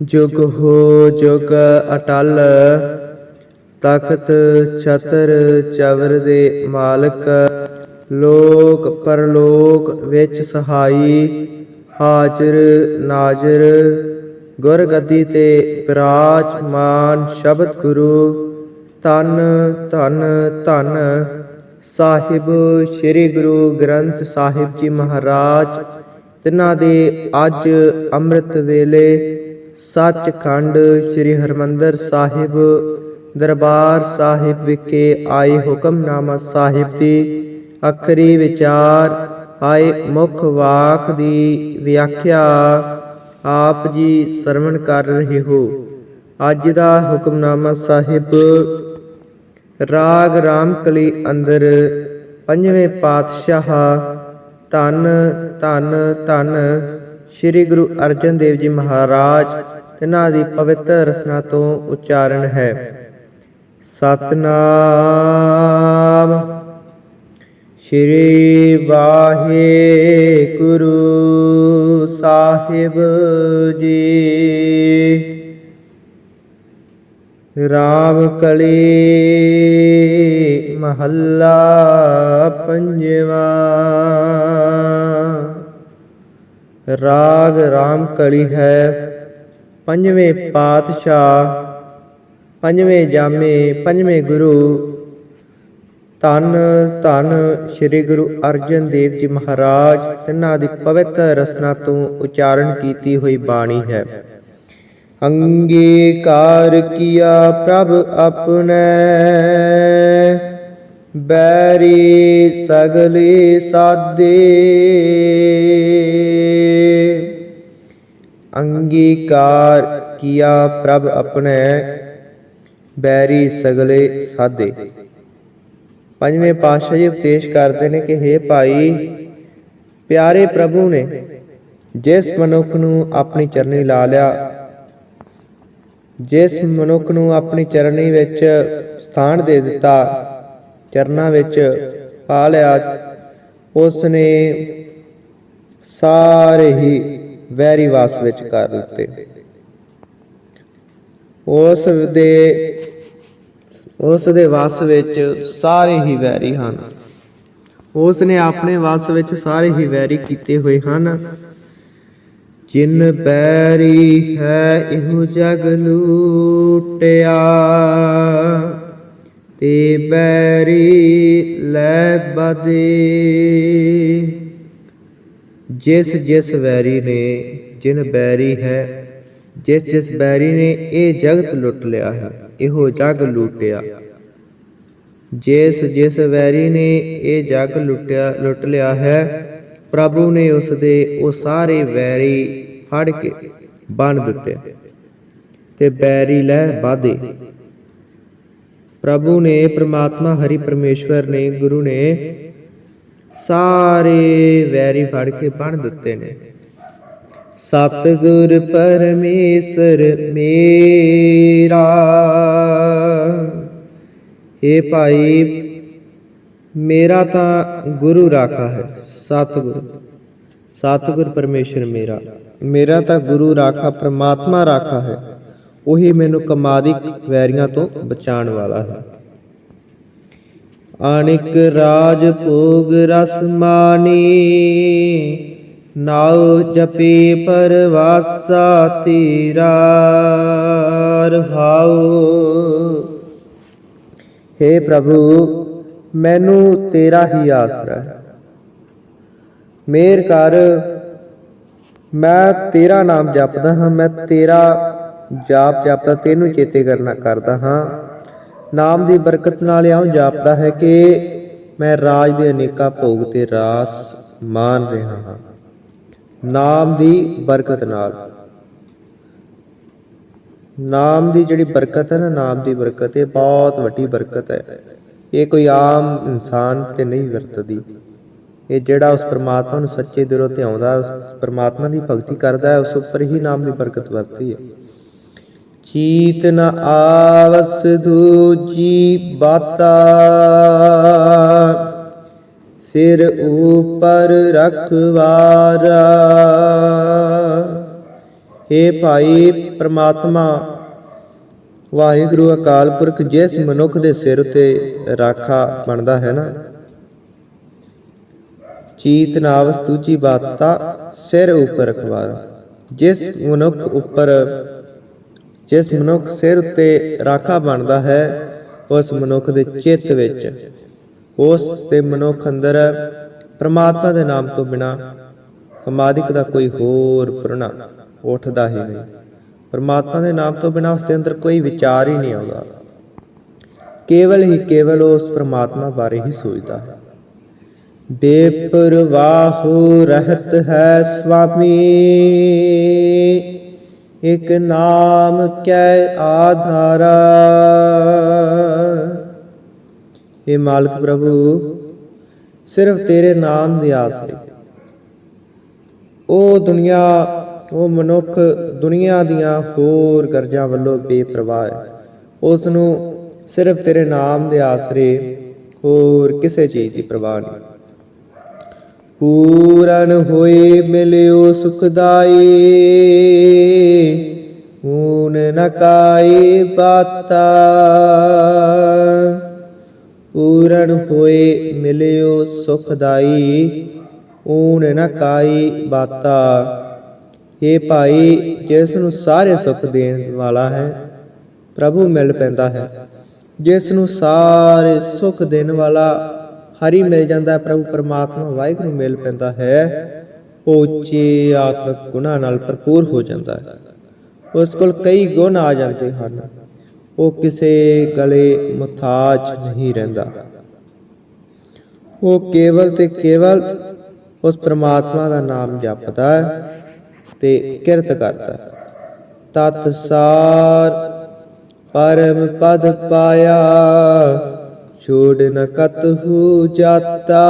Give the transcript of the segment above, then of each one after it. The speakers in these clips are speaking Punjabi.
ਜੁਗ ਹੋ ਜੁਗ ਅਟਲ, ਤਖਤ ਛਤਰ ਚਵਰ ਦੇ ਮਾਲਕ, ਲੋਕ ਪਰਲੋਕ ਵਿੱਚ ਸਹਾਈ, ਹਾਜ਼ਰ ਨਾਜ਼ਰ ਗੁਰ ਗੱਦੀ ਤੇ ਵਿਰਾਜਮਾਨ ਸ਼ਬਦ ਗੁਰੂ ਤਨ ਧਨ ਧਨ, ਸਾਹਿਬ ਸ੍ਰੀ ਗੁਰੂ ਗ੍ਰੰਥ ਸਾਹਿਬ ਜੀ ਮਹਾਰਾਜ, ਤਿਨਾਂ ਦੇ ਅੱਜ ਅੰਮ੍ਰਿਤ ਵੇਲੇ ਸੱਚਖੰਡ ਸ੍ਰੀ ਹਰਮੰਦਰ ਸਾਹਿਬ, ਦਰਬਾਰ ਸਾਹਿਬ ਵਿਖੇ ਆਏ ਹੁਕਮਨਾਮਾ ਸਾਹਿਬ ਦੀ ਅਖਰੀ ਵਿਚਾਰ, ਆਏ ਮੁੱਖ ਵਾਕ ਦੀ ਵਿਆਖਿਆ, ਆਪ ਜੀ ਸਰਵਣ ਕਰ ਰਹੇ ਹੋ। ਅੱਜ ਦਾ ਹੁਕਮਨਾਮਾ ਸਾਹਿਬ, ਰਾਗ ਰਾਮਕਲੀ ਅੰਦਰ, ਪੰਜਵੇਂ ਪਾਤਸ਼ਾਹ, ਧੰਨ ਧੰਨ ਧੰਨ ਸ੍ਰੀ ਗੁਰੂ ਅਰਜਨ ਦੇਵ ਜੀ ਮਹਾਰਾਜ, ਤਿਨਾਂ ਦੀ ਪਵਿੱਤਰ ਰਸਨਾ ਤੋਂ ਉਚਾਰਨ ਹੈ। ਸਤਨਾਮ। ਸ੍ਰੀ ਵਾਹਿਗੁਰੂ ਸਾਹਿਬ ਜੀ। ਰਾਮ ਕਲੀ ਮਹੱਲਾ ਪੰਜਵਾ। ਰਾਗ ਰਾਮ ਕਲੀ ਹੈ। ਪੰਜਵੇਂ ਪਾਤਸ਼ਾਹ, ਪੰਜਵੇਂ ਜਾਮੇ, ਪੰਜਵੇਂ ਗੁਰੂ। ਧੰਨ ਧੰਨ ਸ੍ਰੀ ਗੁਰੂ ਅਰਜਨ ਦੇਵ ਜੀ ਮਹਾਰਾਜ, ਤਿੰਨਾਂ ਦੀ ਪਵਿੱਤਰ ਰਸਨਾ ਤੋਂ ਉਚਾਰਨ ਕੀਤੀ ਹੋਈ ਬਾਣੀ ਹੈ। ਅੰਗੀਕਾਰ ਕੀਆ ਪ੍ਰਭ ਆਪਣੇ, ਬੈਰੀ ਸਗਲੇ ਸਾਦੇ। ਅੰਗੀਕਾਰ ਕੀਆ ਪ੍ਰਭ ਆਪਣੇ ਬੈਰੀ ਸਗਲੇ ਸਾਦੇ। ਪੰਜਵੇਂ ਪਾਤਸ਼ਾਹ ਜੀ ਉਪਦੇਸ਼ ਕਰਦੇ ਨੇ ਕਿ हे ਭਾਈ, ਪਿਆਰੇ ਪ੍ਰਭੂ ਨੇ ਜਿਸ ਮਨੁੱਖ ਨੂੰ ਆਪਣੀ ਚਰਨੀ ਲਾ ਲਿਆ, ਜਿਸ ਮਨੁੱਖ ਨੂੰ ਆਪਣੀ ਚਰਨੀ ਵਿੱਚ ਸਥਾਨ ਦੇ ਦਿੱਤਾ, ਚਰਨਾਂ ਵਿੱਚ ਪਾ ਲਿਆ ਉਸ ਨੇ ਸਾਰੇ ਹੀ ਵੈਰੀ ਵਾਸ ਵਿੱਚ ਕਰ ਦਿੱਤੇ। ਉਸ ਦੇ ਉਸ ਦੇ ਵਸ ਵਿੱਚ ਸਾਰੇ ਹੀ ਵੈਰੀ ਹਨ। ਉਸ ਨੇ ਆਪਣੇ ਵਸ ਵਿੱਚ ਸਾਰੇ ਹੀ ਵੈਰੀ ਕੀਤੇ ਹੋਏ ਹਨ। ਜਿਨ ਬੈਰੀ ਹੈ, ਇਹੋ ਜਗ ਲੂਟਿਆ। ਤੇ ਬੈਰੀ ਲੈ ਬਦੇ ਜਿਸ ਜਿਸ ਵੈਰੀ ਨੇ ਜਿਨ ਬੈਰੀ ਹੈ, ਜਿਸ ਜਿਸ ਬੈਰੀ ਨੇ ਇਹ ਜਗਤ ਲੁੱਟ ਲਿਆ ਹੈ, ਇਹੋ ਜਗ ਲੂਟਿਆ। ਜਿਸ ਜਿਸ ਵੈਰੀ ਨੇ ਇਹ ਜਗ ਲੁੱਟਿਆ, ਲੁੱਟ ਲਿਆ ਹੈ, ਪ੍ਰਭੂ ਨੇ ਉਸ ਦੇ ਉਹ ਸਾਰੇ ਵੈਰੀ ਫੜ ਕੇ ਬੰਨ ਦਿੱਤੇ ਤੇ ਬੈਰੀ ਲੈ ਬਾਦੇ ਪ੍ਰਭੂ ਨੇ ਪ੍ਰਮਾਤਮਾ ਹਰੀ ਪਰਮੇਸ਼ਵਰ ਨੇ ਗੁਰੂ ਨੇ ਸਾਰੇ ਵੈਰੀ ਫੜ ਕੇ ਬੰਨ ਦਿੱਤੇ ਨੇ। ਸਤਿਗੁਰ ਪਰਮੇਸ਼ਰ ਮੇਰਾ ਏ ਭਾਈ, ਮੇਰਾ ਤਾਂ ਗੁਰੂ ਰਾਖਾ ਹੈ, ਸਤਿਗੁਰ। ਸਤਿਗੁਰ ਪਰਮੇਸ਼ਰ ਮੇਰਾ ਮੇਰਾ ਤਾਂ ਗੁਰੂ ਰਾਖਾ, ਪ੍ਰਮਾਤਮਾ ਰਾਖਾ ਹੈ, ਉਹੀ ਮੈਨੂੰ ਕਮਾਦੀ ਵੈਰੀਆਂ ਤੋਂ ਬਚਾਉਣ ਵਾਲਾ ਹੈ। ਅਣਿਕ ਰਾਜ ਭੋਗ ਰਸ ਮਾਨੀ ਨਾਉ ਜਪੇ ਪਰਵਾਸਾ ਤੇਰਾ ਰਹਾਉ। हे ਪ੍ਰਭੂ, ਮੈਨੂੰ ਤੇਰਾ ਹੀ ਆਸਰਾ ਹੈ। ਮੇਰ ਕਰ, ਮੈਂ ਤੇਰਾ ਨਾਮ ਜਪਦਾ ਹਾਂ, ਮੈਂ ਤੇਰਾ ਜਾਪ ਜਪਦਾ, ਤੈਨੂੰ ਚੇਤੇ ਕਰਨਾ ਕਰਦਾ ਹਾਂ। ਨਾਮ ਦੀ ਬਰਕਤ ਨਾਲ ਇਉਂ ਜਾਪਦਾ ਹੈ ਕਿ ਮੈਂ ਰਾਜ ਦੇ ਅਨੇਕਾਂ ਭੋਗ ਤੇ ਰਾਸ ਮਾਣ ਰਿਹਾ ਹਾਂ। ਨਾਮ ਦੀ ਬਰਕਤ ਨਾਲ। ਨਾਮ ਦੀ ਜਿਹੜੀ ਬਰਕਤ ਹੈ ਨਾ, ਨਾਮ ਦੀ ਬਰਕਤ, ਇਹ ਬਹੁਤ ਵੱਡੀ ਬਰਕਤ ਹੈ। ਇਹ ਕੋਈ ਆਮ ਇਨਸਾਨ ਤੇ ਨਹੀਂ ਵਰਤਦੀ। ਇਹ ਜਿਹੜਾ ਉਸ ਪਰਮਾਤਮਾ ਨੂੰ ਸੱਚੇ ਦਿਲੋਂ ਧਿਆਉਂਦਾ, ਉਸ ਪਰਮਾਤਮਾ ਦੀ ਭਗਤੀ ਕਰਦਾ ਹੈ, ਉਸ ਉੱਪਰ ਹੀ ਨਾਮ ਦੀ ਬਰਕਤ ਵਰਤਦੀ ਹੈ। ਚੀਤ ਨ ਆਵਸ ਦੂਜੀ ਬਾਤਾ। ਸਿਰ ਉਪਰ ਰਖਵਾਰਾ। ਏ ਭਾਈ ਪ੍ਰਮਾਤਮਾ, ਵਾਹਿਗੁਰੂ ਅਕਾਲ ਪੁਰਖ ਜਿਸ ਮਨੁੱਖ ਦੇ ਸਿਰ ਉਤੇ ਰਾਖਾ ਬਣਦਾ ਹੈ ਨਾ। ਚੀਤ ਨਾਵਸ ਦੂਜੀ ਬਾਤਾ, ਸਿਰ ਉਪਰ ਰਖਵਾਰ। ਜਿਸ ਮਨੁੱਖ ਉੱਪਰ ਜਿਸ ਮਨੁੱਖ ਸਿਰ ਉੱਤੇ ਰਾਖਾ ਬਣਦਾ ਹੈ, ਉਸ ਮਨੁੱਖ ਦੇ ਚਿੱਤ ਵਿੱਚ। ਉਸ ਦੇ ਮਨੁੱਖ ਅੰਦਰ ਪ੍ਰਮਾਤਮਾ ਦੇ ਨਾਮ ਤੋਂ ਬਿਨਾ ਕਮਾਦਿਕ ਦਾ ਕੋਈ ਹੋਰ ਫੁਰਨਾ ਉੱਠਦਾ ਹੀ ਨਹੀਂ। ਪ੍ਰਮਾਤਮਾ ਦੇ ਨਾਮ ਤੋਂ ਬਿਨਾ ਉਸ ਦੇ ਅੰਦਰ ਕੋਈ ਵਿਚਾਰ ਹੀ ਨਹੀਂ ਆਉਂਦਾ। ਕੇਵਲ ਹੀ ਕੇਵਲ ਉਸ ਪ੍ਰਮਾਤਮਾ ਬਾਰੇ ਹੀ ਸੋਚਦਾ ਹੈ। ਬੇਪਰਵਾਹੋ ਰਹਿਤ ਹੈ ਸੁਆਮੀ ਇਕ ਨਾਮ ਕੈ ਆਧਾਰਾ। ਇਹ ਮਾਲਕ ਪ੍ਰਭੂ, ਸਿਰਫ ਤੇਰੇ ਨਾਮ ਦੇ ਆਸਰੇ। ਉਹ ਦੁਨੀਆ, ਉਹ ਮਨੁੱਖ ਦੁਨੀਆ ਦੀਆਂ ਹੋਰ ਗਰਜਾਂ ਵੱਲੋਂ ਬੇਪਰਵਾਹ ਹੈ। ਉਸ ਨੂੰ ਸਿਰਫ ਤੇਰੇ ਨਾਮ ਦੇ ਆਸਰੇ ਹੋਰ ਕਿਸੇ ਚੀਜ਼ ਦੀ ਪਰਵਾਹ ਨਹੀਂ। ਪੂਰਨ ਹੋਏ ਮਿਲਿਓ ਸੁਖਦਾਈ। ਊਨ ਨ ਕਾਈ ਬਾਤਾ। ਪੂਰਨ ਹੋਏ ਮਿਲਿਓ ਸੁਖਦਾਈ। ਊਨ ਨ ਕਾਈ ਬਾਤਾ। ਇਹ ਭਾਈ, ਜਿਸ ਨੂੰ ਸਾਰੇ ਸੁਖ ਦੇਣ ਵਾਲਾ ਹੈ, ਪ੍ਰਭੂ ਮਿਲ ਪੈਂਦਾ ਹੈ। ਜਿਸ ਨੂੰ ਸਾਰੇ ਸੁਖ ਦੇਣ ਵਾਲਾ ਹਰੀ ਮਿਲ ਜਾਂਦਾ ਪ੍ਰਭੂ ਪਰਮਾਤਮਾ ਵਾਹਿਗੁਰੂ ਮਿਲ ਪੈਂਦਾ ਹੈ। ਉਹ ਉੱਚੇ ਆਤਮਿਕ ਗੁਣਾਂ ਨਾਲ ਭਰਪੂਰ ਹੋ ਜਾਂਦਾ ਹੈ। ਉਸ ਕੋਲ ਕਈ ਗੁਣ ਆ ਜਾਂਦੇ ਹਨ। ਉਹ ਕਿਸੇ ਗਲੇ ਮੁਤਾਜ ਨਹੀਂ ਰਹਿੰਦਾ। ਉਹ ਕੇਵਲ ਤੇ ਕੇਵਲ ਉਸ ਪ੍ਰਮਾਤਮਾ ਦਾ ਨਾਮ ਜਪਦਾ ਹੈ ਤੇ ਕਿਰਤ ਕਰਦਾ ਹੈ। ਤਤ ਸਾਰ ਪਰਮ ਪਦ ਪਾਇਆ ਛੋੜ ਨ ਕਤਹੂ ਜਾਤਾ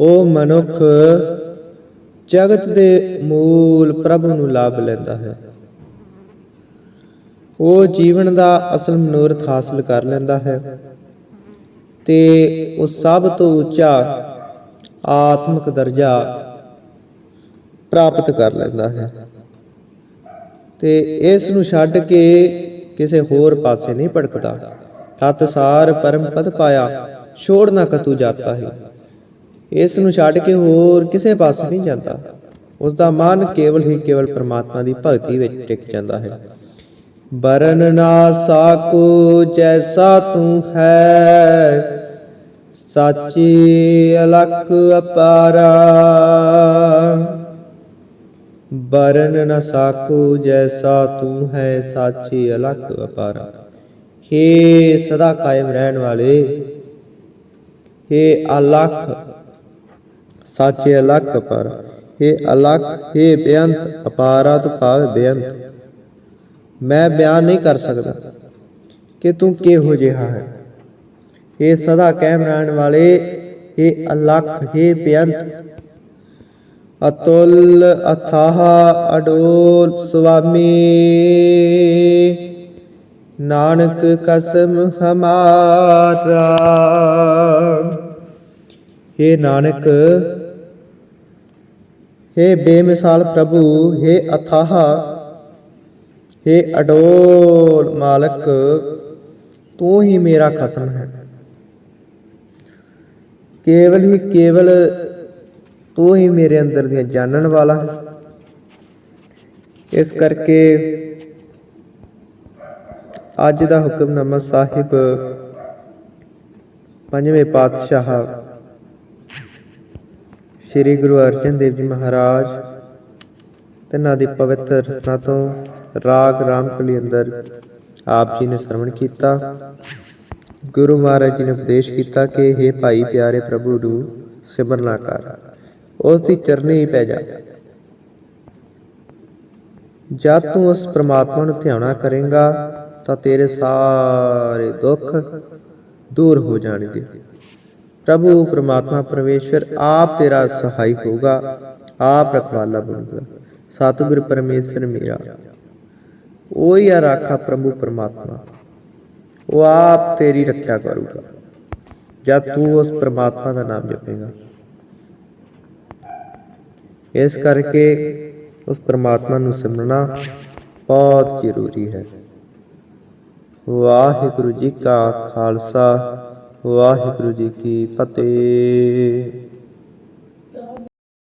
ਉਹ ਮਨੁੱਖ ਜਗਤ ਦੇ ਮੂਲ ਪ੍ਰਭੂ ਨੂੰ ਲਾਭ ਲੈਂਦਾ ਹੈ। ਉਹ ਜੀਵਨ ਦਾ ਅਸਲ ਮਨੋਰਥ ਹਾਸਲ ਕਰ ਲੈਂਦਾ ਹੈ ਤੇ ਉਹ ਸਭ ਤੋਂ ਉੱਚਾ ਆਤਮਿਕ ਦਰਜਾ ਪ੍ਰਾਪਤ ਕਰ ਲੈਂਦਾ ਹੈ। ਤੇ ਇਸ ਨੂੰ ਛੱਡ ਕੇ ਕਿਸੇ ਹੋਰ ਪਾਸੇ ਨਹੀਂ ਭਟਕਦਾ ਤਤ ਸਾਰ ਪਰਮ ਪਦ ਪਾਇਆ, ਛੋੜ ਨਾ ਕਤੂ ਜਾਤਾ ਹੈ। ਇਸ ਨੂੰ ਛੱਡ ਕੇ ਹੋਰ ਕਿਸੇ ਪਾਸੇ ਨਹੀਂ ਜਾਂਦਾ। ਉਸ ਦਾ ਮਨ ਕੇਵਲ ਹੀ ਕੇਵਲ ਪ੍ਰਮਾਤਮਾ ਦੀ ਭਗਤੀ ਵਿੱਚ ਟਿਕ ਜਾਂਦਾ ਹੈ। ਬਰਨ ਨਾ ਸਾਕੂ ਜੈਸਾ ਤੂੰ ਹੈ, ਸਾਚੀ ਅਲਖ ਅਪਾਰਾ। बरन न साखो, जैसा तू है साक्षी अलग अपारा। हे सदा कायम रहने वाले, हे अलख, साचे अलख अपारा। हे अलख, हे बेअंत, अपारा तो भाव बेअंत। मैं बयान नहीं कर सकता कि तू केहो जिहा है। हे सदा कायम रहने वाले, हे अलख, हे बेअंत ਅਤੁਲ ਅਥਾਹ ਅਡੋਲ ਸੁਆਮੀ ਨਾਨਕ ਕਸਮ ਹਮਾਰਾ हे ਨਾਨਕ हे ਬੇਮਿਸਾਲ ਪ੍ਰਭੂ हे ਅਥਾਹ हे ਅਡੋਲ ਮਾਲਕ ਤੂੰ ਹੀ ਮੇਰਾ ਖਸਮ ਹੈ ਕੇਵਲ ਹੀ ਕੇਵਲ ਤੂੰ ਹੀ ਮੇਰੇ ਅੰਦਰ ਦੀਆਂ ਜਾਣਨ ਵਾਲਾ। ਹੈ ਇਸ ਕਰਕੇ ਅੱਜ ਦਾ ਹੁਕਮਨਾਮਾ ਸਾਹਿਬ ਪੰਜਵੇਂ ਪਾਤਸ਼ਾਹ ਸ੍ਰੀ ਗੁਰੂ ਅਰਜਨ ਦੇਵ ਜੀ ਮਹਾਰਾਜ ਤਿੰਨਾਂ ਦੀ ਪਵਿੱਤਰ ਰਚਨਾ ਤੋਂ ਰਾਗ ਰਾਮਕਲੀ ਅੰਦਰ ਆਪ ਜੀ ਨੇ ਸਰਵਣ ਕੀਤਾ। ਗੁਰੂ ਮਹਾਰਾਜ ਜੀ ਨੇ ਉਪਦੇਸ਼ ਕੀਤਾ ਕਿ हे ਭਾਈ ਪਿਆਰੇ ਪ੍ਰਭੂ ਨੂੰ ਸਿਮਰਨਾ ਕਰ। ਉਸ ਦੀ ਚਰਨੀ ਪੈ ਜਾ। ਜਦ ਤੂੰ ਉਸ ਪ੍ਰਮਾਤਮਾ ਨੂੰ ਧਿਆਨਾ ਕਰੇਗਾ, ਤਾਂ ਤੇਰੇ ਸਾਰੇ ਦੁੱਖ ਦੂਰ ਹੋ ਜਾਣਗੇ। ਪ੍ਰਭੂ ਪ੍ਰਮਾਤਮਾ ਪਰਮੇਸ਼ਰ ਆਪ ਤੇਰਾ ਸਹਾਈ ਹੋਊਗਾ, ਆਪ ਰਖਵਾਲਾ ਬਣੂਗਾ। ਸਤਿਗੁਰ ਪਰਮੇਸ਼ਰ ਮੇਰਾ। ਉਹੀ ਆ ਰਾਖਾ ਪ੍ਰਭੂ ਪਰਮਾਤਮਾ। ਉਹ ਆਪ ਤੇਰੀ ਰੱਖਿਆ ਕਰੂਗਾ। ਜਦ ਤੂੰ ਉਸ ਪ੍ਰਮਾਤਮਾ ਦਾ ਨਾਮ ਜਪੇਗਾ ਇਸ ਕਰਕੇ ਉਸ ਪਰਮਾਤਮਾ ਨੂੰ ਸਿਮਰਨਾ ਬਹੁਤ ਜ਼ਰੂਰੀ ਹੈ। ਵਾਹਿਗੁਰੂ ਜੀ ਕਾ ਖਾਲਸਾ, ਵਾਹਿਗੁਰੂ ਜੀ ਕੀ ਫਤਿਹ।